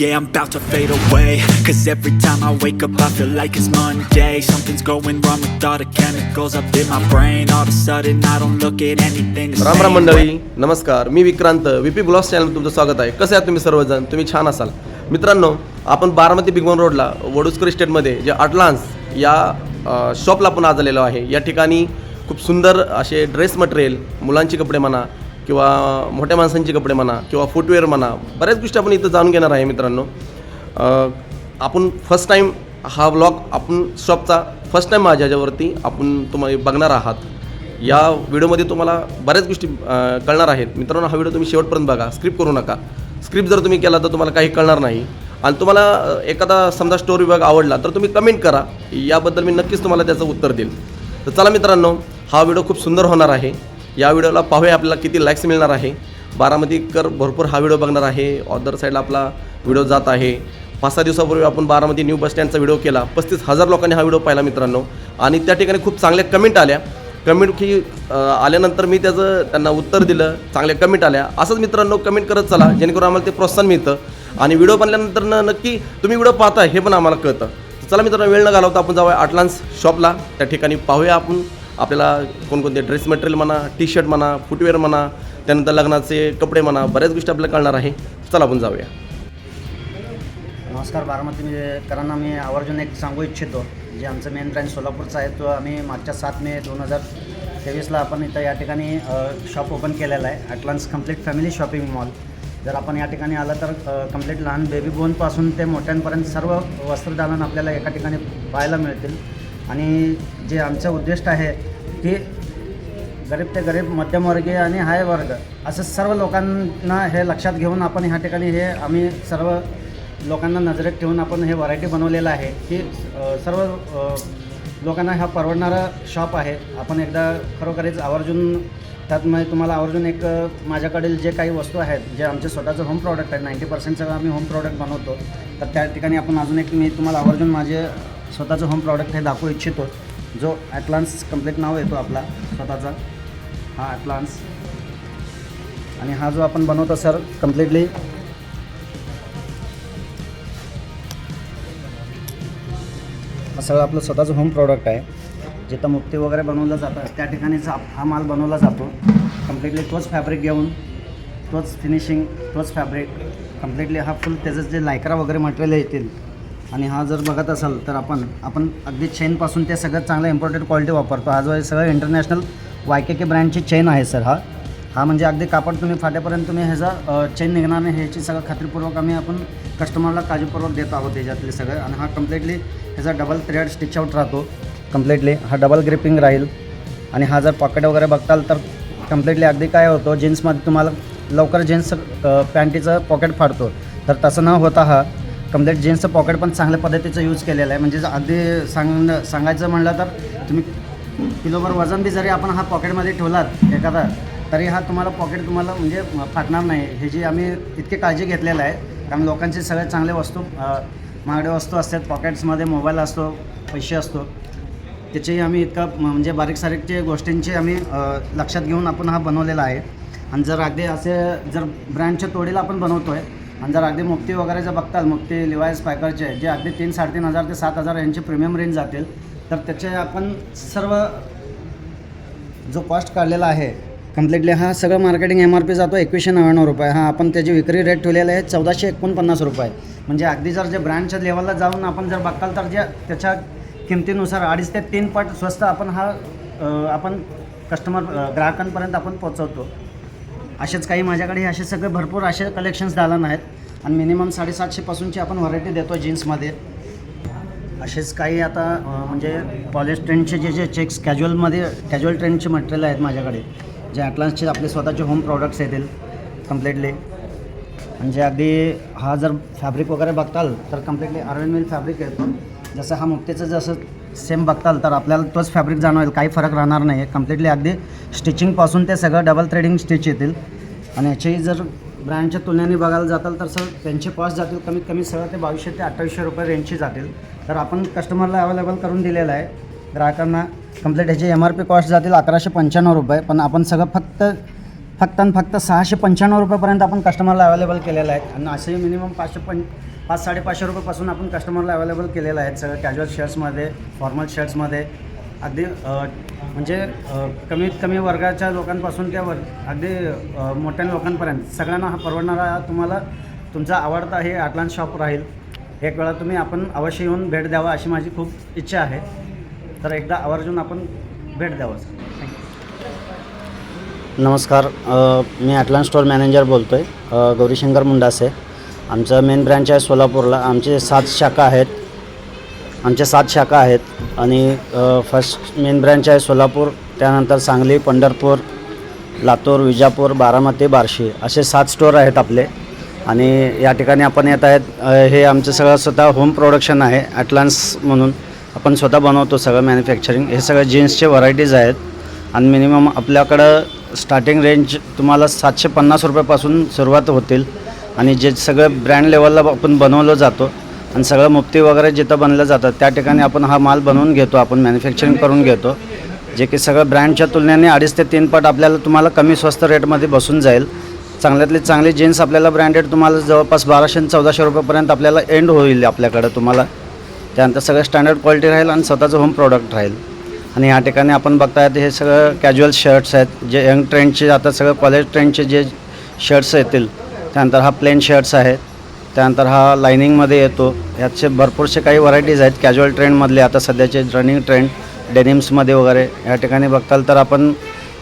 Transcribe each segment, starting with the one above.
Yeah, I'm about to fade away Cause every time I wake up I feel like it's Monday Something's going wrong with all the chemicals up in my brain All of a sudden I don't look at anything the Ram Ram same मंडळी नमस्कार मी Vikrant VP blogs channel तुमचं स्वागत आहे कसे आहात तुम्ही सर्वजण तुम्ही छान असाल मित्रांनो आपण बारामती बिगमन रोडला वडुस्कर इस्टेटमध्ये जे अटलान्स या अ, शॉपला आपण आज आलेलो आहे या ठिकाणी खूप सुंदर असे ड्रेस मटेरियल मुलांचे कपडे म्हणा किंवा मोठ्या माणसांचे कपडे म्हणा किंवा फुटवेअर म्हणा बऱ्याच गोष्टी आपण इथं जाणून घेणार आहे मित्रांनो. आपण फर्स्ट टाईम हा व्लॉग आपण शॉपचा फर्स्ट टाईम माझ्या ह्याच्यावरती आपण तुम्हाला बघणार आहात. या व्हिडिओमध्ये तुम्हाला बऱ्याच गोष्टी कळणार आहेत. मित्रांनो हा व्हिडिओ तुम्ही शेवटपर्यंत बघा. स्क्रिप्ट करू नका. स्क्रिप्ट जर तुम्ही केला तर तुम्हाला काही कळणार नाही. आणि तुम्हाला एखादा समजा स्टोरी विभाग आवडला तर तुम्ही कमेंट करा. याबद्दल मी नक्कीच तुम्हाला त्याचं उत्तर देईल. तर चला मित्रांनो हा व्हिडिओ खूप सुंदर होणार आहे. या व्हिडिओला पाहूया आपल्याला किती लाईक्स मिळणार आहे. बारामतीकर भरपूर हा व्हिडिओ बघणार आहे. ऑदर साईडला आपला व्हिडिओ जात आहे. पाच सहा दिवसापूर्वी आपण बारामती न्यू बस स्टँडचा व्हिडिओ केला. पस्तीस हजार लोकांनी हा व्हिडिओ पाहिला मित्रांनो. आणि त्या ठिकाणी खूप चांगल्या कमेंट आल्या. कमेंट की आल्यानंतर मी त्याचं त्यांना उत्तर दिलं. चांगल्या कमेंट आल्या. असंच मित्रांनो कमेंट करत चला. जेणेकरून आम्हाला ते प्रोत्साहन मिळतं. आणि व्हिडिओ बनल्यानंतर न नक्की तुम्ही व्हिडिओ पाहता हे पण आम्हाला कळतं. चला मित्रांनो वेळ न घालवता आपण जाऊया आटलान्स शॉपला त्या ठिकाणी पाहूया आपण आपल्याला कोणकोणते ड्रेस मटेरियल म्हणा टी शर्ट म्हणा फुटवेअर म्हणा त्यानंतर लग्नाचे कपडे म्हणा बऱ्याच गोष्टी आपल्याला कळणार आहे. चला आपण जाऊया. नमस्कार बारामती म्हणजे करांना मी आवर्जून एक सांगू इच्छितो. जे आमचं मेन ब्रँच सोलापूरचा आहे तो आम्ही मागच्या सात मे दोन हजार तेवीसला आपण इथं या ठिकाणी शॉप ओपन केलेला आहे ॲटलान्स कंप्लीट फॅमिली शॉपिंग मॉल जर आपण या ठिकाणी आलं तर कंप्लीट लहान बेबी बोनपासून ते मोठ्यांपर्यंत सर्व वस्त्रदालन आपल्याला एका ठिकाणी पाहायला मिळतील. आणि जे आमचं उद्दिष्ट आहे की गरीब ते गरीब मध्यमवर्गीय आणि हाय वर्ग असं सर्व लोकांना हे लक्षात घेऊन आपण ह्या ठिकाणी हे आम्ही सर्व लोकांना नजरेत ठेवून आपण हे व्हरायटी बनवलेलं आहे की सर्व लोकांना हा परवडणारा शॉप आहे. आपण एकदा खरोखरीच आवर्जून त्यात मग तुम्हाला आवर्जून एक माझ्याकडील जे काही वस्तू आहेत जे आमचे स्वतःचं होम प्रॉडक्ट आहे नाईंटी पर्सेंट सगळं आम्ही होम प्रॉडक्ट बनवतो. तर त्या ठिकाणी आपण अजून एक मी तुम्हाला आवर्जून माझे स्वतःचं होम प्रॉडक्ट हे दाखवू इच्छितो. जो ॲटलान्स कंप्लीट नाव येतो आपला स्वतःचा. हा ॲटलान्स आणि हा जो आपण बनवतो सर कम्प्लिटली हा सगळं आपलं स्वतःचं होम प्रॉडक्ट आहे. जिथं मुक्ती वगैरे बनवलं जातं त्या ठिकाणीच हा माल बनवला जातो. कम्प्लिटली तोच फॅब्रिक घेऊन तोच फिनिशिंग तोच फॅब्रिक कम्प्लिटली हा फुल त्याचं जे लायकरा वगैरे मटेरियल येतील आणि हा जर बघत असाल तर आपण आपण अगदी चेनपासून ते सगळं चांगलं इम्पॉर्टेड क्वालिटी वापरतो. हा जो सगळं इंटरनॅशनल वाय के के ब्रँडची चेन आहे सर हा. हा म्हणजे अगदी कापड तुम्ही फाट्यापर्यंत तुम्ही ह्याचा चेन निघणार नाही ह्याची सगळं खात्रीपूर्वक आम्ही आपण कस्टमरला काळजीपूर्वक देत आहोत त्याच्यातले सगळं. आणि हा कम्प्लिटली ह्याचा डबल थ्रेड स्टिच आउट राहतो. कम्प्लिटली हा डबल ग्रिपिंग राहील. आणि हा जर पॉकेट वगैरे बघताल तर कम्प्लिटली अगदी काय होतं जीन्समध्ये तुम्हाला लवकर जीन्स पॅन्टीचं पॉकेट फाडतो तर तसं न होता हा कंप्लीट जीन्सचं पॉकेट पण चांगल्या पद्धतीचं यूज केलेलं आहे. म्हणजे अगदी सांग सांगायचं म्हणलं तर तुम्ही किलोभर वजन बी जरी आपण हा पॉकेटमध्ये ठेवलात एखादा तरी हा तुम्हाला पॉकेट तुम्हाला म्हणजे फाटणार नाही. हे जी आम्ही इतकी काळजी घेतलेलं आहे कारण लोकांचे सगळे चांगले वस्तू महागड्या वस्तू असतात. पॉकेट्समध्ये मोबाईल असतो पैसे असतो. त्याचेही आम्ही इतका म्हणजे बारीक सारीकचे गोष्टींची आम्ही लक्षात घेऊन आपण हा बनवलेला आहे. आणि जर अगदी असे जर ब्रँडच्या तोडीला आपण बनवतो आहे आणि जर अगदी मुक्ती वगैरे जर बघताल मुक्ती लिवाय स्पायकरचे जे अगदी तीन साडेतीन हजार ते सात हजार यांची प्रीमियम रेंज जातील तर त्याचे आपण सर्व जो कॉस्ट काढलेला आहे कम्प्लिटली हा सगळं मार्केटिंग एम आर पी जातो एकवीसशे नव्याण्णव रुपये. हा आपण त्याची विक्री रेट ठेवलेला आहे चौदाशे एकोणपन्नास रुपये. म्हणजे अगदी जर जे ब्रँडच्या लेवलला जाऊन आपण जर बघताल तर जे त्याच्या किमतीनुसार अडीच ते तीन पट स्वस्त आपण हा आपण कस्टमर ग्राहकांपर्यंत आपण पोचवतो असेच काही माझ्याकडे असे सगळे भरपूर असे कलेक्शन्स दालन आहेत. आणि मिनिमम साडेसातशेपासूनची आपण व्हरायटी देतो जीन्समध्ये असेच काही आता म्हणजे पॉलिश ट्रेंडचे जे जे चेक्स कॅज्युअलमध्ये कॅज्युअल ट्रेंडचे मटेरियल आहेत माझ्याकडे. जे ॲटलान्सचे आपले स्वतःचे होम प्रॉडक्ट्स येतील कम्प्लिटली म्हणजे अगदी हा जर फॅब्रिक वगैरे बघताल तर कम्प्लिटली अरविंद मिल फॅब्रिक येतो. जसं हा मुक्तीचं जसं सेम बघताल तर आपल्याला तोच फॅब्रिक जाणवेल काही फरक राहणार नाही आहे कम्प्लिटली अगदी स्टिचिंगपासून ते सगळं डबल थ्रेडिंग स्टिच येतील. आणि याच्याही जर ब्रँडच्या तुलनेने बघायला जाताल तर सर त्यांचे कॉस्ट जातील कमीत कमी सगळं ते बावीसशे ते अठ्ठावीसशे रुपये रेंजची जातील. तर आपण कस्टमरला अवेलेबल करून दिलेलं आहे. ग्राहकांना कंप्लीट ह्याची एम आर पी कॉस्ट जातील अकराशे पंच्याण्णव रुपये. पण आपण सगळं फक्त फक्त आणि फक्त सहाशे पंच्याण्णव रुपयेपर्यंत आपण कस्टमरला अवेलेबल केलेलं आहे. आणि असे मिनिमम पाचशे पं पाच साडेपाचशे रुपयेपासून आपण कस्टमरला अवेलेबल केलेलं आहे सगळं कॅज्युअल शर्ट्समध्ये फॉर्मल शर्ट्समध्ये अगदी म्हणजे कमीत कमी वर्गाच्या लोकांपासून त्या वर अगदी मोठ्या लोकांपर्यंत सगळ्यांना हा परवडणारा तुम्हाला तुमचा आवडता हे आटलान शॉप राहील. एक वेळा तुम्ही आपण अवश्य येऊन भेट द्यावा अशी माझी खूप इच्छा आहे. तर एकदा आवर्जून आपण भेट द्यावं नमस्कार मी ॲटलान स्टोअर मॅनेजर बोलतो आहे गौरीशंकर मुंडासे. आमचं मेन ब्रँच आहे सोलापूरला. आमचे सात शाखा आहेत. आमच्या सात शाखा आहेत. आणि फर्स्ट मेन ब्रँच आहे सोलापूर. त्यानंतर सांगली पंढरपूर लातूर विजापूर बारामती बार्शी असे सात स्टोअर आहेत आपले. आणि या ठिकाणी आपण येत आहेत. हे आमचं सगळं स्वतः होम प्रोडक्शन आहे ॲटलान्स म्हणून. आपण स्वतः बनवतो सगळं मॅन्युफॅक्चरिंग हे सगळं जीन्सचे व्हरायटीज आहेत. आणि मिनिमम आपल्याकडं स्टार्टिंग रेंज तुम्हाला सातशे पन्नास रुपयापासून सुरुवात होतील. आणि जे सगळं ब्रँड लेवलला आपण बनवलं जातो आणि सगळं मुफ्ती वगैरे जिथं बनलं जातं त्या ठिकाणी आपण हा माल बनवून घेतो आपण मॅन्युफॅक्चरिंग करून घेतो. जे की सगळं ब्रँडच्या तुलनेने अडीच ते तीन पट आपल्याला तुम्हाला कमी स्वस्त रेटमध्ये बसून जाईल. चांगल्यातली चांगली जीन्स आपल्याला ब्रँडेड तुम्हाला जवळपास बाराशे आणि चौदाशे रुपयेपर्यंत आपल्याला एंड होईल आपल्याकडं तुम्हाला. त्यानंतर सगळं स्टँडर्ड क्वालिटी राहील आणि स्वतःचं होम प्रोडक्ट राहील. आणि या ठिकाणी आपण बघतायत हे सगळं कॅज्युअल शर्ट्स आहेत जे यंग ट्रेंडचे आता सगळं कॉलेज ट्रेंडचे जे शर्ट्स येतील त्यानंतर हा प्लेन शर्ट्स आहेत. त्यानंतर हा लायनिंगमध्ये येतो. ह्याचे भरपूरसे काही व्हरायटीज आहेत. कॅज्युअल ट्रेंडमधले आता सध्याचे रनिंग ट्रेंड डेनिम्समध्ये वगैरे. या ठिकाणी बघताल तर आपण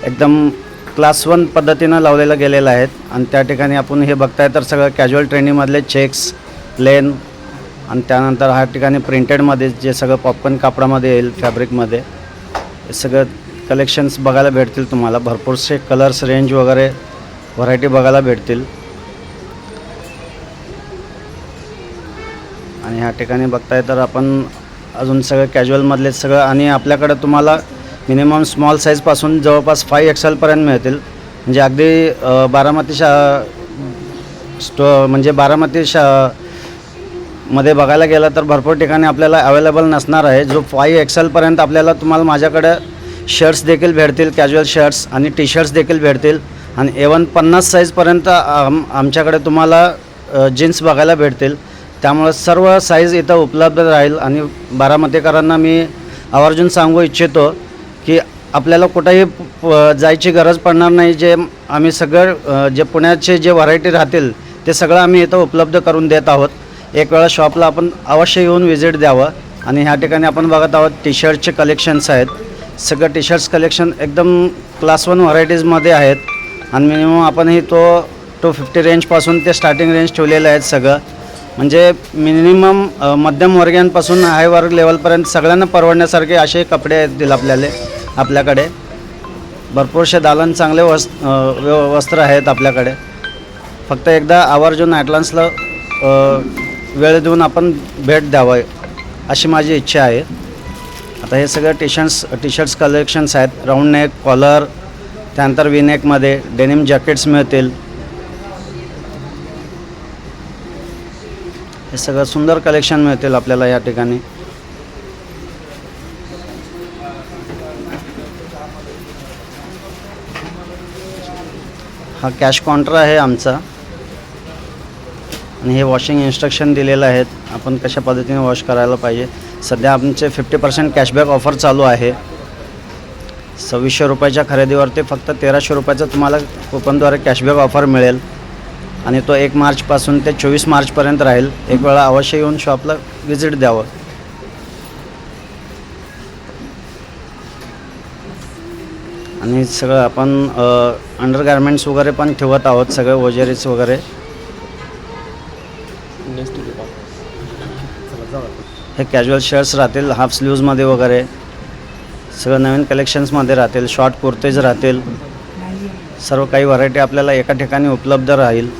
एकदम क्लास वन पद्धतीनं लावलेलं गेलेलं आहेत. आणि त्या ठिकाणी आपण हे बघताय तर सगळं कॅज्युअल ट्रेंडिंगमधले चेक्स प्लेन आणि त्यानंतर ह्या ठिकाणी प्रिंटेडमध्ये जे सगळं पॉपकॉर्न कापडामध्ये येईल फॅब्रिकमध्ये हे सगळं कलेक्शन्स बघायला भेटतील तुम्हाला. भरपूरसे कलर्स रेंज वगैरे व्हरायटी बघायला भेटतील. आणि ह्या ठिकाणी बघताय तर आपण अजून सगळं कॅज्युअलमधले सगळं आणि आपल्याकडं तुम्हाला मिनिमम स्मॉल साईजपासून जवळपास फाय एक्सेलपर्यंत मिळतील. म्हणजे अगदी बारामती शा स्टो म्हणजे बारामती शा मध्ये बघायला गेलं तर भरपूर ठिकाणी आपल्याला अवेलेबल नसणार आहे. जो फाय एक्सेलपर्यंत आपल्याला तुम्हाला माझ्याकडे शर्ट्स देखील भेटतील कॅज्युअल शर्ट्स आणि टी शर्ट्स देखील भेटतील. आणि एवन पन्नास साईजपर्यंत आम आमच्याकडे तुम्हाला जीन्स बघायला भेटतील. त्यामुळं सर्व साईज इथं उपलब्ध राहील आणि बारामतीकरांना मी आवर्जून सांगू इच्छितो की आपल्याला कुठंही प- जायची गरज पडणार नाही. जे आम्ही सगळं जे पुण्याचे जे व्हरायटी राहतील ते सगळं आम्ही इथं उपलब्ध करून देत आहोत. एक वेळा शॉपला आपण अवश्य येऊन व्हिजिट द्यावं आणि ह्या ठिकाणी आपण बघत आहोत टी शर्टचे कलेक्शन्स आहेत. सगळं टी शर्ट्स कलेक्शन एकदम क्लास वन व्हरायटीजमध्ये आहेत. आणि मिनिमम आपणही तो टू फिफ्टी रेंजपासून ते स्टार्टिंग रेंज ठेवलेलं आहेत सगळं. म्हणजे मिनिमम अ, मध्यमवर्गीयांपासून हाय वर्ग लेवलपर्यंत सगळ्यांना परवडण्यासारखे असे कपडे येतील आपल्याला आपल्याकडे. भरपूरसे दालन चांगले वस् वस्त्र आहेत आपल्याकडे. फक्त एकदा आवर्जून ॲटलान्सला वेळ देऊन आपण भेट द्यावं अशी माझी इच्छा आहे. आता हे सगळं T shirts T shirts collections आहेत. राऊंड नेक कॉलर त्यानंतर विनेकमध्ये डेनिम जॅकेट्स मिळतील. हे सगळं सुंदर कलेक्शन मिळतील आपल्याला या ठिकाणी. हा कॅश काउंटर आहे आमचा. आणि हे वॉशिंग इन्स्ट्रक्शन दिलेलं आहेत आपण कशा पद्धतीने वॉश करायला पाहिजे. सध्या आमचे फिफ्टी पर्सेंट कॅशबॅक ऑफर चालू आहे. सव्वीसशे रुपयाच्या खरेदीवरती फक्त तेराशे रुपयाचं तुम्हाला कुपनद्वारे कॅशबॅक ऑफर मिळेल. आणि तो एक मार्चपासून ते चोवीस मार्चपर्यंत राहील. एक वेळा अवश्य येऊन शॉपला व्हिजिट द्यावं. आणि सगळं आपण अंडरगार्मेंट्स वगैरे पण ठेवत आहोत सगळे वजेरीज वगैरे. हे कॅज्युअल शर्ट्स राहतील हाफ स्लीव्जमध्ये वगैरे. सगळं नवीन कलेक्शन्समध्ये राहतील शॉर्ट कुर्तेज राहतील. सर्व काही व्हरायटी आपल्याला एका ठिकाणी उपलब्ध राहील.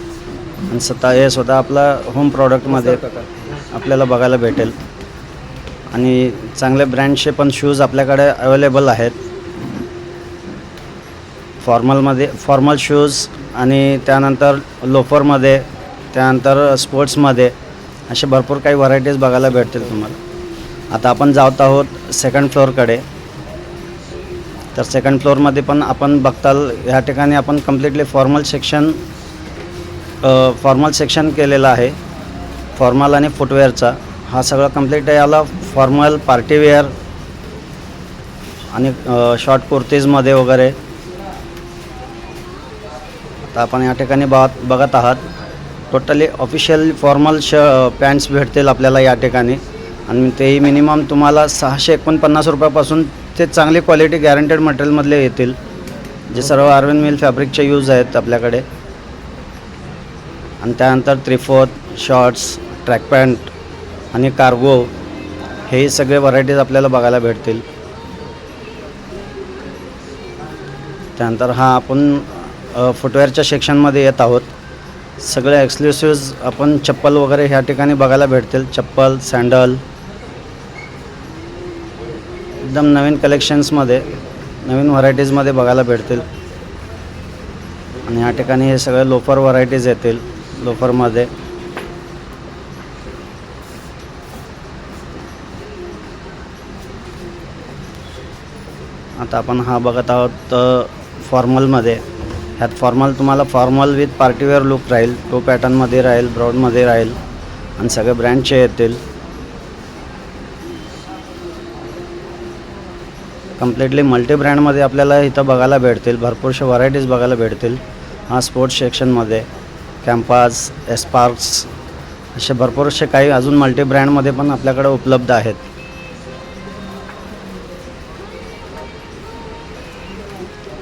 आणि स्वतः हे स्वतः आपला होम प्रॉडक्टमध्ये आपल्याला बघायला भेटेल. आणि चांगले ब्रँडचे पण शूज आपल्याकडे अवेलेबल आहेत. फॉर्मलमध्ये फॉर्मल शूज आणि त्यानंतर लोफरमध्ये त्यानंतर स्पोर्ट्समध्ये असे भरपूर काही व्हरायटीज बघायला भेटतील तुम्हाला. आता आपण जात आहोत सेकंड फ्लोअरकडे तर सेकंड फ्लोअरमध्ये पण आपण बघताल ह्या ठिकाणी आपण completely formal section formal section केलेलं आहे. फॉर्मल आणि फुटवेअरचा हा सगळा कंप्लीट याला फॉर्मल पार्टीवेअर आणि शॉर्ट कुर्तीजमध्ये वगैरे. आता आपण या ठिकाणी बघत बघत आहात. टोटली ऑफिशियल फॉर्मल श पॅन्ट्स भेटतील आपल्याला या ठिकाणी. आणि तेही मिनिमम तुम्हाला सहाशे एकोणपन्नास रुपयापासून ते चांगली क्वालिटी गॅरंटेड मटेरियलमधले येतील. जे सर्व अरविंद मिल फॅब्रिकचे यूज आहेत आपल्याकडे. आणि त्यानंतर three fourth shorts track pant आणि कार्गो हे सगळे व्हरायटीज आपल्याला बघायला भेटतील. त्यानंतर हा आपण फुटवेअरच्या सेक्शनमध्ये येत आहोत. सगळे एक्सक्लुसिव्ज आपण चप्पल वगैरे ह्या ठिकाणी बघायला भेटतील. चप्पल सँडल एकदम नवीन कलेक्शन्समध्ये नवीन व्हरायटीजमध्ये बघायला भेटतील. आणि या ठिकाणी हे सगळे लोफर व्हरायटीज येतील. लोफरमध्ये आता आपण हा बघत आहोत फॉर्मलमध्ये ह्यात फॉर्मल तुम्हाला फॉर्मल विथ पार्टीवेअर लुक राहील टो पॅटर्नमध्ये राहील ब्राऊनमध्ये राहील आणि सगळे ब्रँडचे येतील. कम्प्लिटली मल्टी ब्रँडमध्ये आपल्याला इथं बघायला भेटतील भरपूरशा व्हरायटीज बघायला भेटतील हा स्पोर्ट्स सेक्शनमध्ये कॅम्पास एस्पार्क्स असे भरपूरसे काही अजून मल्टी ब्रँडमध्ये पण आपल्याकडे उपलब्ध आहेत.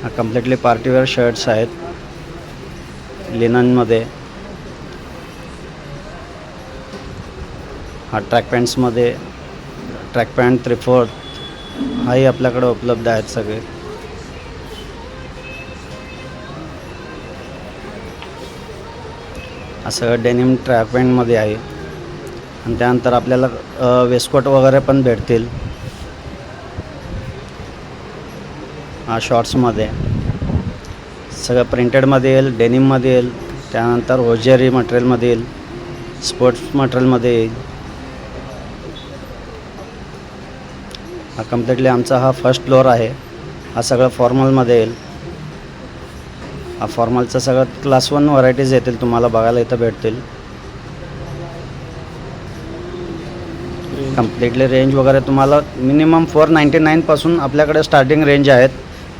हा कम्प्लिटली पार्टीवेअर शर्ट्स आहेत. लिननमध्ये हा ट्रॅक पॅन्ट्समध्ये ट्रॅक पॅन्ट त्रिफोर्थ हाही आपल्याकडे उपलब्ध आहेत सगळे. असं डेनिम ट्रॅक पॅन्टमध्ये आहे. आणि त्यानंतर आपल्याला वेस्कोट वगैरे पण भेटतील. हा शॉर्ट्समध्ये सगळं प्रिंटेडमध्ये येईल डेनिममध्ये येईल. त्यानंतर होजेरी मटेरियलमध्ये येईल. स्पोर्ट्स मटेरियलमध्ये येईल. हा कम्प्लिटली आमचा हा फर्स्ट फ्लोअर आहे. हा सगळं फॉर्मलमध्ये येईल. हा फॉर्मलचं सगळं क्लास वन व्हरायटीज येतील तुम्हाला बघायला इथं भेटतील. कम्प्लिटली रेंज वगैरे तुम्हाला मिनिमम फोर नाईंटी नाईनपासून आपल्याकडे स्टार्टिंग रेंज आहेत.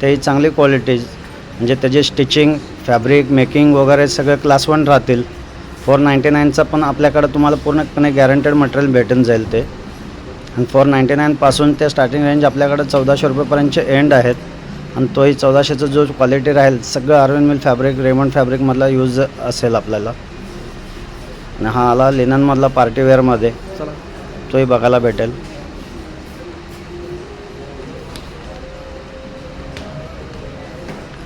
तेही चांगली क्वालिटीज म्हणजे त्याचे स्टिचिंग फॅब्रिक मेकिंग वगैरे सगळं क्लास वन राहतील. फोर नाईंटी नाईनचं पण आपल्याकडं तुम्हाला पूर्णपणे गॅरंटेड मटेरियल भेटून जाईल ते. आणि फोर नाईंटी नाईनपासून ते स्टार्टिंग रेंज आपल्याकडे चौदाशे रुपयेपर्यंतचे एंड आहेत. आणि तोही चौदाशेचा जो क्वालिटी राहील सगळं अरविंद मिल फॅब्रिक रेमंड फॅब्रिकमधला यूज असेल आपल्याला. आणि हा आला लिननमधला पार्टीवेअरमध्ये चला. तोही बघायला भेटेल.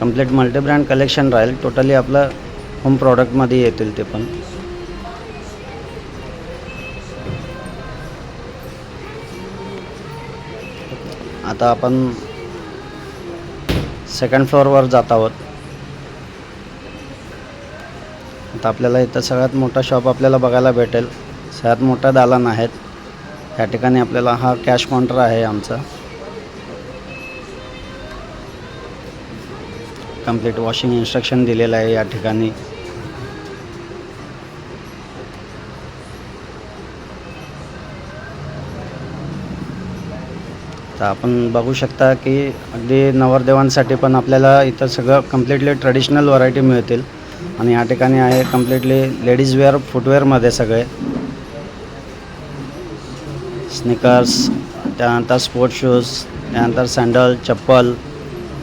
कंप्लीट मल्टी ब्रँड कलेक्शन राहील. टोटली आपलं होम प्रॉडक्टमध्ये येतील ते पण. आता आपण सेकंड फ्लोअरवर जात आहोत. आता आपल्याला इथं सगळ्यात मोठा शॉप आपल्याला बघायला भेटेल. सगळ्यात मोठा दालन आहेत. या ठिकाणी आपल्याला हा कॅश काउंटर आहे आमचा. कंप्लीट वॉशिंग इन्स्ट्रक्शन दिलेलं आहे या ठिकाणी. तर आपण बघू शकता की अगदी नवरदेवांसाठी पण आपल्याला इथं सगळं कम्प्लिटली ट्रेडिशनल व्हरायटी मिळतील. आणि या ठिकाणी आहे कम्प्लिटली लेडीज वेअर फुटवेअरमध्ये सगळे. स्निकर्स त्यानंतर स्पोर्ट्स शूज त्यानंतर सँडल चप्पल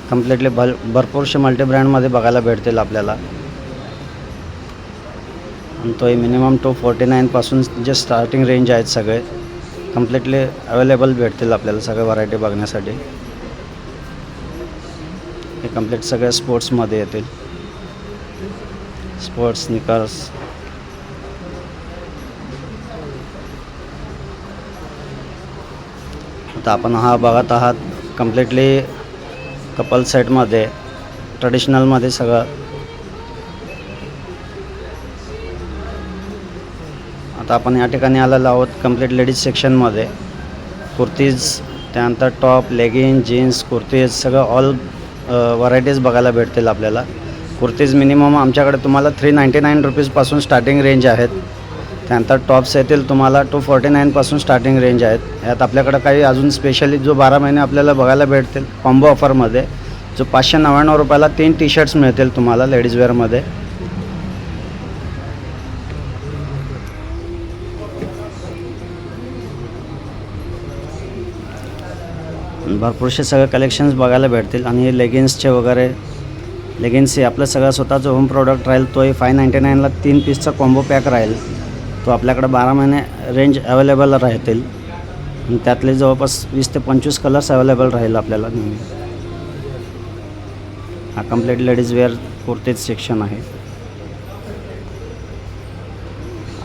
कम्प्लिटली भल भरपूरशे मल्टीब्रँडमध्ये बघायला भेटतील आपल्याला. आणि तोही मिनिमम टू फोर्टी नाईनपासून जे स्टार्टिंग रेंज आहेत सगळे. कम्प्लिटली अवेलेबल भेटतील आपल्याला सगळ्या व्हरायटी बघण्यासाठी. हे कंप्लीट सगळ्या स्पोर्ट्समध्ये येतील. स्पोर्ट्स स्निकर्स आता आपण हा बघत आहात कम्प्लिटली कपल सेटमध्ये ट्रेडिशनलमध्ये सगळं. आता आपण या ठिकाणी आलेलो आहोत कंप्लीट लेडीज सेक्शनमध्ये कुर्तीज त्यानंतर टॉप लेगिन जीन्स कुर्तीज सगळं ऑल व्हरायटीज बघायला भेटतील आपल्याला. कुर्तीज मिनिमम आमच्याकडे तुम्हाला थ्री नाईंटी नाईन रुपीजपासून स्टार्टिंग रेंज आहेत. त्यानंतर टॉप्स येतील तुम्हाला टू फोर्टी नाईनपासून स्टार्टिंग रेंज आहेत. यात आपल्याकडं काही अजून स्पेशली जो बारा महिने आपल्याला बघायला भेटतील कॉम्बो ऑफरमध्ये जो पाचशे नव्याण्णव रुपयाला तीन टी शर्ट्स मिळतील तुम्हाला लेडीज भरपूरसे सगळे कलेक्शन्स बघायला भेटतील. आणि लेगिन्सचे वगैरे लेगिन्स हे आपलं सगळं स्वतःचं होम प्रॉडक्ट राहील तोही फाय नाईंटी नाईनला तीन पीसचा कॉम्बो पॅक राहील. तो आपल्याकडे बारा महिने रेंज अवेलेबल राहतील. आणि त्यातले जवळपास वीस ते पंचवीस कलर्स अवेलेबल राहील आपल्याला नेहमी. हा कंप्लीट लेडीज वेअर कुर्तीच सेक्शन आहे.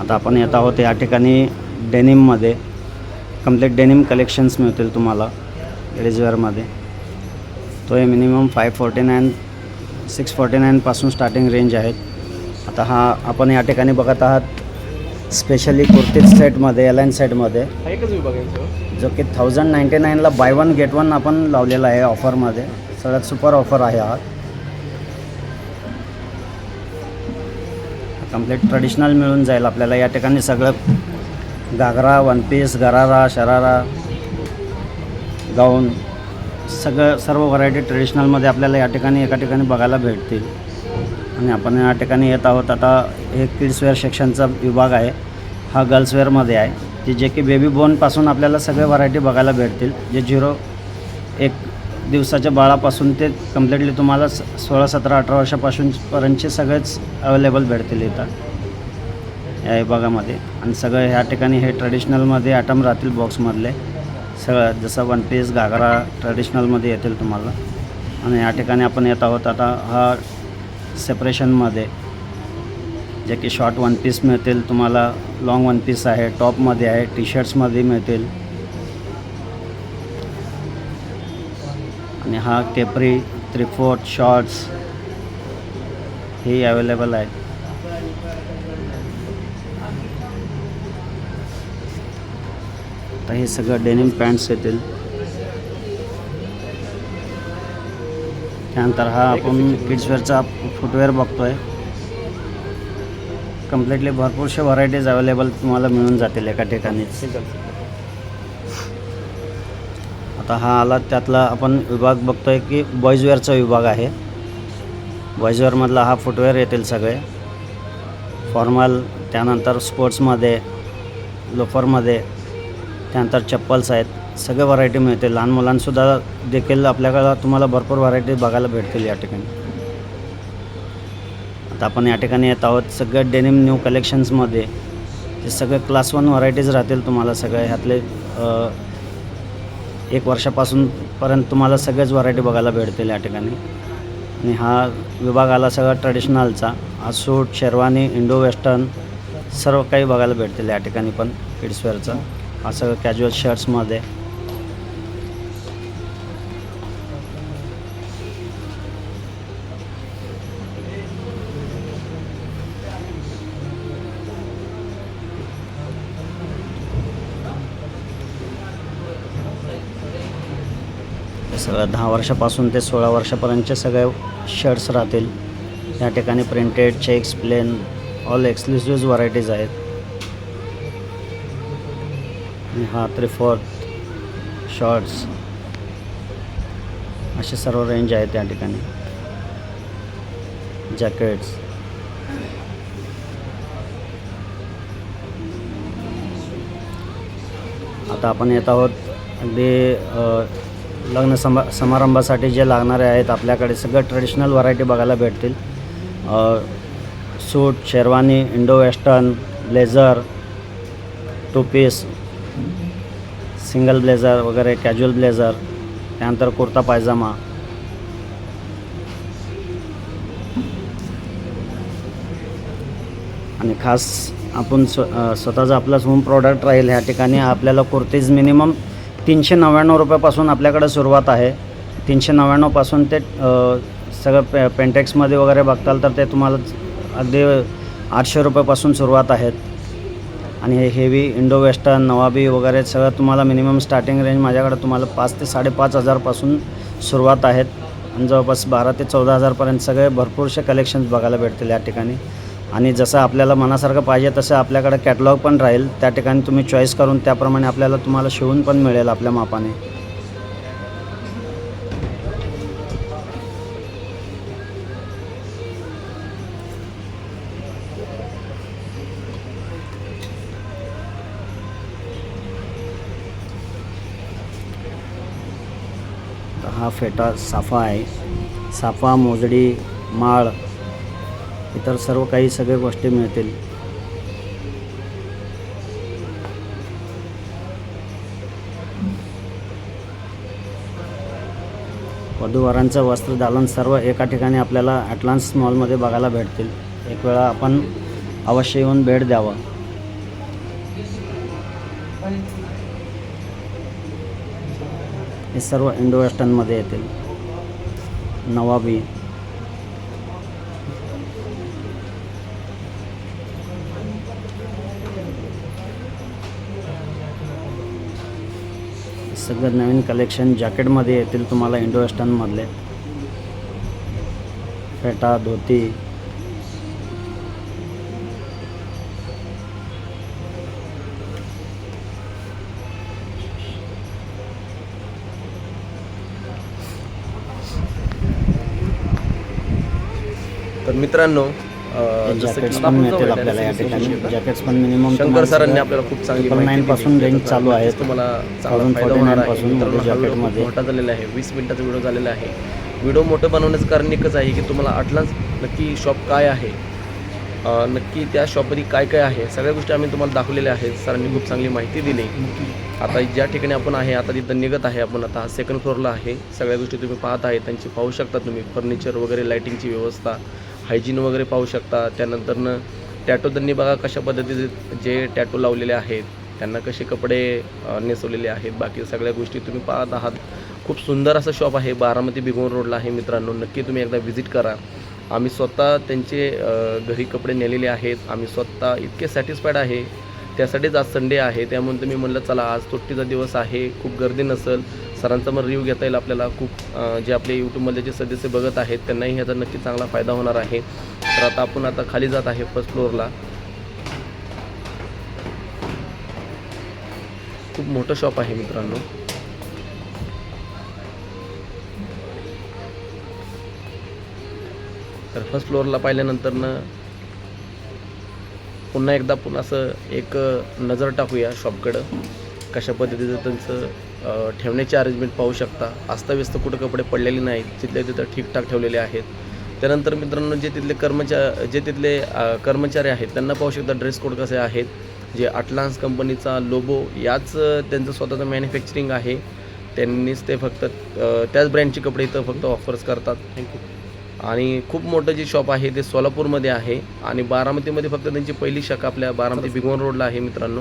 आता आपण येत आहोत या ठिकाणी डेनिममध्ये कंप्लीट डेनिम कलेक्शन्स मिळतील तुम्हाला. लेडीज वेअरमध्ये तो हे minimum five forty nine six forty नाईनपासून starting range आहेत आता हा आपण या ठिकाणी बघत आहात स्पेशली कुर्तीज सेटमध्ये एलायन सेटमध्ये जो की थाउजंड नाईंटी नाईनला बाय वन गेट वन आपण लावलेला आहे ऑफरमध्ये सगळ्यात सुपर ऑफर आहे हा. कंप्लीट ट्रेडिशनल मिळून जाईल आपल्याला. या ठिकाणी सगळं घागरा वन पीस गरारा शरारा गाऊन सगळं सर्व व्हरायटी ट्रेडिशनलमध्ये आपल्याला या ठिकाणी एका ठिकाणी बघायला भेटतील. आणि आपण या ठिकाणी येत आहोत. आता हे किड्सवेअर सेक्शनचा विभाग आहे. हा गर्ल्सवेअरमध्ये आहे. की जे की बेबी बोनपासून आपल्याला सगळे व्हरायटी बघायला भेटतील. जे झिरो एक दिवसाच्या बाळापासून ते कम्प्लिटली तुम्हाला स सोळा सतरा अठरा वर्षापासूनपर्यंतचे सगळेच अवेलेबल भेटतील इथं. या विभागामध्ये. आणि सगळं ह्या ठिकाणी हे ट्रेडिशनलमध्ये आयटम राहतील बॉक्समधले सगळं जसं वन पीस घागरा ट्रेडिशनलमध्ये येतील तुम्हाला. आणि या ठिकाणी आपण येत आहोत आता हा सेपरेशनमध्ये जे की शॉर्ट वन पीस मिळतील तुम्हाला लॉंग वन पीस आहे टॉपमध्ये आहे टी शर्ट्समध्ये मिळतील. आणि हा केपरी त्रिफोर्ट शॉर्ट्स हे अवेलेबल आहेत. आता हे सगळं डेनिम पॅन्ट्स येतील. त्यानंतर हा आपण किड्सवेअरचा फुटवेअर बघतोय. कम्प्लिटली भरपूरशा व्हरायटीज अवेलेबल तुम्हाला मिळून जातील एका ठिकाणीच आता हा आला त्यातला आपण विभाग बघतोय की बॉईजवेअरचा विभाग आहे. बॉईजवेअरमधला हा फुटवेअर येतील सगळे. फॉर्मल त्यानंतर स्पोर्ट्समध्ये लोफरमध्ये त्यानंतर चप्पल्स आहेत सगळं व्हरायटी मिळतील लहान मुलांसुद्धा देखील आपल्याकडं तुम्हाला भरपूर व्हरायटी बघायला भेटतील या ठिकाणी. आता आपण या ठिकाणी येत आहोत. सगळं डेनिम न्यू कलेक्शन्समध्ये ते सगळे क्लास वन व्हरायटीज राहतील तुम्हाला सगळ्या ह्यातले एक वर्षापासून पर्यंत तुम्हाला सगळेच व्हरायटी बघायला भेटतील या ठिकाणी. आणि हा विभाग आला सगळा ट्रेडिशनलचा हा सूट शेरवानी इंडो वेस्टर्न सर्व काही बघायला भेटतील या ठिकाणी पण किड्सवेअरचा हा सगळं कॅज्युअल शर्ट्समध्ये सगळं दहा वर्षापासून ते सोळा वर्षापर्यंतचे सगळे शर्ट्स राहतील. या ठिकाणी printed checks plain all exclusive varieties आहेत. आणि हा फोर्थ शॉर्ट्स असे सर्व रेंज आहेत त्या ठिकाणी. जॅकेट्स आता आपण येत आहोत अगदी लग्न समा समारंभासाठी जे लागणारे आहेत आपल्याकडे सगळं ट्रेडिशनल व्हरायटी बघायला भेटतील. Suit sherwani Indo western blazer two piece single blazer वगैरे कॅज्युअल ब्लेझर त्यानंतर कुर्ता पायजामा. आणि खास आपण स्व स्वतःचा आपलाच होम प्रॉडक्ट राहील ह्या ठिकाणी. आपल्याला कुर्तीज मिनिमम तीनशे नव्याण्णव रुपयापासून आपल्याकडे सुरुवात आहे. तीनशे नव्याण्णवपासून ते सगळं पे पेंटेक्समध्ये वगैरे बघताल तर ते तुम्हाला अगदी आठशे रुपयापासून सुरुवात आहेत. आणि हे हेवी इंडो वेस्टर्न नवाबी वगैरे सगळं तुम्हाला मिनिमम स्टार्टिंग रेंज माझ्याकडे तुम्हाला पाच ते साडेपाच हजारपासून सुरुवात आहेत. आणि जवळपास बारा ते चौदा हजारपर्यंत सगळे भरपूरसे कलेक्शन्स बघायला भेटतील या ठिकाणी. आणि जसं आपल्याला मनासारखं पाहिजे तसं आपल्याकडे कॅटलॉग पण राहील. त्या ठिकाणी तुम्ही चॉईस करून त्याप्रमाणे आपल्याला तुम्हाला शिवून पण मिळेल आपल्या मापाने. फेटा साफा आहे साफा मोजडी माळ इतर सर्व काही सगळ्या गोष्टी मिळतील. वधूवरांचं वस्त्रदालन सर्व एका ठिकाणी आपल्याला ॲटलान्स मॉलमध्ये बघायला भेटतील. एक वेळा आपण अवश्य येऊन भेट द्यावं. सर्व इंडो वेस्टर्नमध्ये येतील. नवाबी. सगळं नवीन कलेक्शन जॅकेटमध्ये येतील तुम्हाला इंडो वेस्टर्नमधले. फेटा धोती. मित्रांनो अं, जसं जॅकेट्स की पण आपण मिळतील जाऊया आपल्याला या direct ठिकाणी. विषयावर. जॅकेट्स पण मिनिमम शंकर सरांनी आपल्याला खूप चांगली ट्रिपल नाईन माहिती पासून दिली. रेंज चालू नक्कीच आहेत. तुम्हाला चांगला Thousand फायदा forty होणार nine आहे. पासून मित्रांनो, मध्ये हा व्हिडिओ जॅकेटमध्ये. मोठा झालेला आहे. वीस मिनिटाचा व्हिडिओ झालेला आहे. व्हिडिओ मोठं बनवण्याचं कारण एकच आहे की तुम्हाला अटलास नक्की शॉप काय आहे. अं, नक्की त्या शॉपमध्ये काय काय आहे. सगळ्या गोष्टी आम्ही तुम्हाला दाखवलेल्या आहेत. सरांनी खूप चांगली माहिती दिली. आता ज्या ठिकाणी आपण आहे आता तिथं निघत आहे आपण. आता सेकंड फ्लोअरला आहे. सगळ्या गोष्टी तुम्ही पाहत आहे. त्यांची पाहू शकता तुम्ही. फर्निचर वगैरे लाईटिंगची व्यवस्था. हायजीन वगैरे पाहू शकता. त्यानंतरनं टॅटो बघा कशा पद्धतीचे जे टॅटो लावलेले आहेत त्यांना कसे कपडे नेसवलेले आहेत. बाकी सगळ्या गोष्टी तुम्ही पाहत आहात. खूप सुंदर असं शॉप आहे. बारामती बिगोन रोडला आहे मित्रांनो. नक्की तुम्ही एकदा व्हिजिट करा. आम्ही स्वतः त्यांचे घरी कपडे नेलेले आहेत. आम्ही स्वतः इतके सॅटिस्फाईड आहे. त्यासाठीच आज संडे आहे. त्यामुळे तुम्ही म्हणलं चला आज सुट्टीचा दिवस आहे. खूप गर्दी नसेल. सरांचा मग रिव्ह्यू घेता येईल आपल्याला. खूप जे आपले यूट्यूबमधले जे सदस्य बघत आहेत त्यांनाही ह्याचा नक्की चांगला फायदा होणार आहे. तर आता आपण आता खाली जात आहे फर्स्ट फ्लोअरला खूप मोठं शॉप आहे मित्रांनो. तर फर्स्ट फ्लोअरला पाहिल्यानंतरनं पुन्हा एकदा पुन्हा असं एक नजर टाकूया शॉपकडं कशा पद्धतीचं त्यांचं ठेवण्याची अरेंजमेंट पाहू शकता. अस्ताव्यस्त कुठं कपडे पडलेले नाहीत. तिथल्या तिथं ठीकठाक ठेवलेले आहेत. त्यानंतर मित्रांनो जे तिथले कर्मचारी जे तिथले कर्मचारी आहेत त्यांना पाहू शकता ड्रेस कोड कसे आहेत. जे अटलान्स कंपनीचा लोबो याच त्यांचं स्वतःचं मॅन्युफॅक्चरिंग आहे. त्यांनीच ते फक्त त्याच ब्रँडचे कपडे इथं फक्त ऑफर्स करतात. थँक्यू आणि खूप मोठं जे शॉप आहे ते सोलापूरमध्ये आहे. आणि बारामतीमध्ये फक्त त्यांची पहिली शाखा आपल्या बारामती बिगोन रोडला आहे मित्रांनो.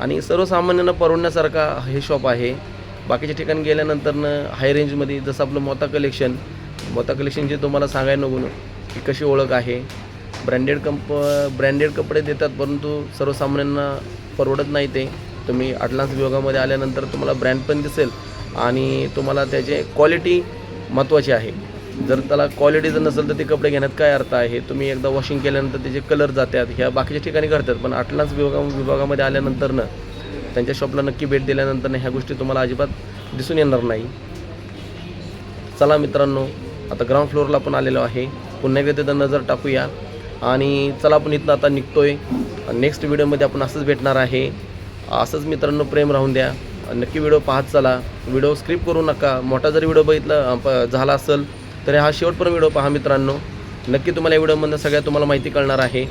आणि सर्वसामान्यांना परवडण्यासारखा हे शॉप आहे. बाकीच्या ठिकाणी गेल्यानंतरनं हाय रेंजमध्ये जसं आपलं मोता कलेक्शन मोता कलेक्शन जे तुम्हाला सांगायला नको की कशी ओळख आहे. ब्रँडेड कंप ब्रँडेड कपडे देतात परंतु सर्वसामान्यांना परवडत नाही ते. तुम्ही अटलान्स विभागामध्ये आल्यानंतर तुम्हाला ब्रँड पण दिसेल आणि तुम्हाला त्याचे क्वालिटी महत्त्वाची आहे. जर त्याला क्वालिटी जर नसेल तर ते कपडे घेण्यात काय अर्थ आहे? तुम्ही एकदा वॉशिंग केल्यानंतर त्याचे कलर जातात ह्या बाकीच्या ठिकाणी करतात पण अटलान्स विभागा विभागामध्ये आल्यानंतरनं त्यांच्या शॉपला नक्की भेट दिल्यानंतर ह्या गोष्टी तुम्हाला अजिबात दिसून येणार नाही. चला मित्रांनो आता ग्राउंड फ्लोअरला पण आलेलो आहे. पुन्हा एकदा तिथं नजर टाकूया. आणि चला आपण इथनं आता निघतो आहे नेक्स्ट व्हिडिओमध्ये आपण असंच भेटणार आहे. असंच मित्रांनो प्रेम राहून द्या. नक्की व्हिडिओ पाहत चला. व्हिडिओ स्क्रिप करू नका. मोठा जरी व्हिडिओ बघितला प- झाला असेल तर हा शेवटपर्यंत व्हिडिओ पहा मित्रांनो. नक्की तुम्हाला या व्हिडिओमधनं सगळ्या तुम्हाला माहिती कळणार आहे.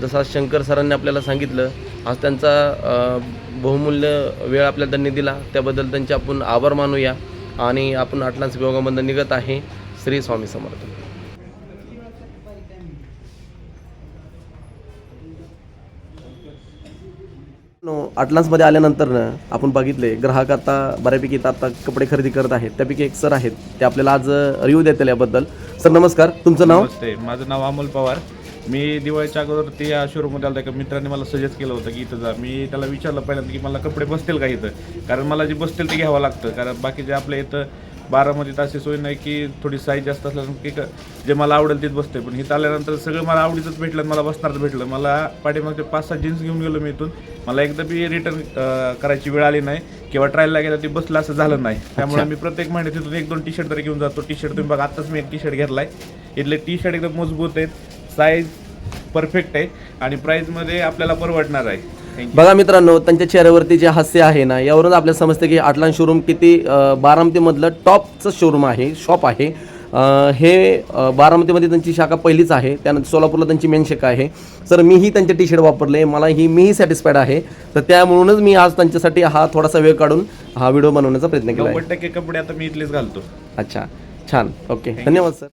जसं आज शंकर सरांनी आपल्याला सांगितलं आज त्यांचा बहुमूल्य वेळ आपल्याला त्यांनी दिला. त्याबद्दल त्यांचे आपण आभार मानूया. आणि आपण अटलान्स विभागामधनं निघत आहे श्री स्वामी समर्थ. अटलान्समध्ये आल्यानंतर ना आपण बघितले ग्राहक आता बऱ्यापैकी इथं आता कपडे खरेदी करत आहेत. त्यापैकी एक सर आहेत. ते आपल्याला आज रिव्ह्यू देतील याबद्दल. सर नमस्कार. तुमचं नाव? नमस्ते. माझं नाव अमोल पवार. मी दिवाळीच्या अगोदर ते या शोरूममध्ये आलं एका मित्राने मला सजेस्ट केलं होतं की इथं जा. मी त्याला विचारलं पहिल्यांदा की मला कपडे बसतील का इथं? कारण मला जे बसतील ते घ्यावं लागतं. कारण बाकीचे आपल्या इथं बारामध्ये अशी सोय नाही की थोडी साईज जास्त असल्यानं की जे मला आवडेल तेच बसते पण इथं आल्यानंतर सगळं मला आवडीचंच भेटलं आणि मला बसणारच भेटलं. मला पाठीमागचे पाच सहा जीन्स घेऊन गेलो मी इथून. मला एकदा बी रिटर्न करायची वेळ आली नाही. किंवा ट्रायलला गेलं ते बसलं असं झालं नाही. त्यामुळे मी प्रत्येक महिन्यात तिथून एक दोन टी शर्ट तरी घेऊन जातो. टी शर्ट तुम्ही बघा आत्ताच मी एक टी शर्ट घेतलाय. इथले टी शर्ट एकदम मजबूत आहेत. साईज परफेक्ट आहे. आणि प्राईजमध्ये आपल्याला परवडणार आहे. बघा मित्रांनो त्यांच्या चेहऱ्यावरती जे हास्य आहे ना यावरून आपल्याला समजतं की अटलान शोरूम किती बारामतीमधलं टॉपचं शोरूम आहे शॉप आहे. हे बारामतीमध्ये त्यांची शाखा पहिलीच आहे त्यानंतर सोलापूरला त्यांची मेन शाखा आहे. सर मीही त्यांचे टी शर्ट वापरले मला ही मीही सॅटिस्फाईड आहे. तर त्यामुळूनच मी आज त्यांच्यासाठी हा थोडासा वेळ काढून हा व्हिडिओ बनवण्याचा प्रयत्न केला टक्के कपडे आता मी इथलेच घालतो. अच्छा छान. ओके धन्यवाद सर.